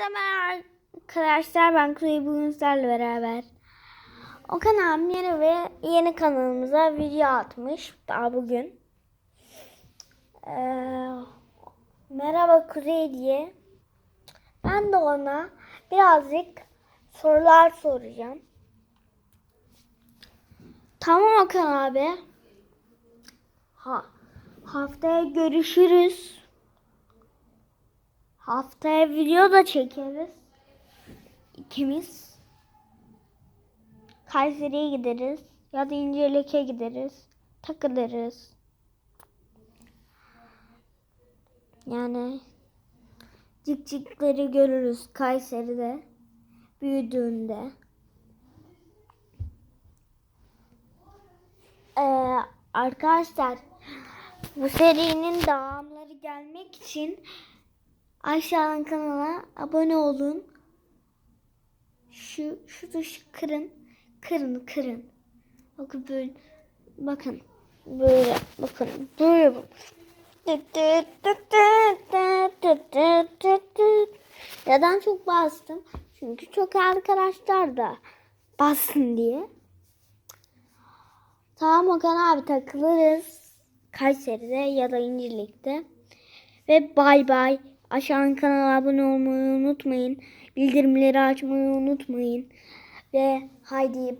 Hepinize merhaba arkadaşlar. Ben Kuzey bugün beraber. Okan abim yeni ve yeni kanalımıza video atmış. Daha bugün. Ee, merhaba Kuzey diye. Ben de ona birazcık sorular soracağım. Tamam Okan abi. Ha, haftaya görüşürüz. Haftaya video da çekeriz. İkimiz. Kayseri'ye gideriz. Ya da İncelik'e gideriz. Takılırız. Yani cikcikleri görürüz Kayseri'de. Büyüdüğünde. Ee, arkadaşlar bu serinin devamları gelmek için aşağıdan kanala abone olun. Şu şu tuşu kırın. Kırın kırın. Bakın böyle bakın böyle bakın böyle bakın. Neden çok bastım? Çünkü çok arkadaşlar da bassın diye. Tamam Okan abi takılırız. Kayseri'de ya da İncirlik'te. Ve bay bay. Aşağıdan kanala abone olmayı unutmayın. Bildirimleri açmayı unutmayın. Ve haydi.